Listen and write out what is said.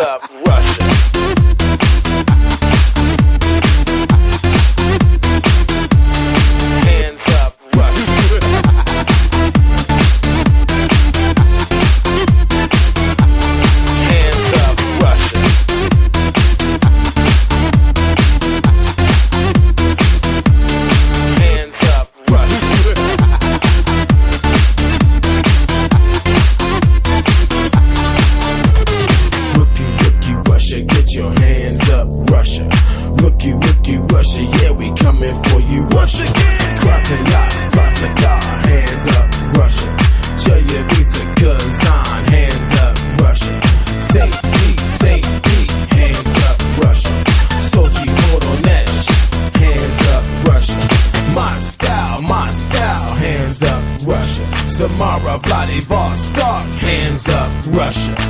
up Russia. Russia, yeah, we coming for you, Russia. Crossing dots, crossing car, hands up, Russia. Chelyabinsk, Kazan, hands up, Russia. Safety, safety, hands up, Russia. Sochi, Voronezh, hands up, Russia. Moscow, Moscow, hands up, Russia. Samara, Vladivostok, hands up, Russia.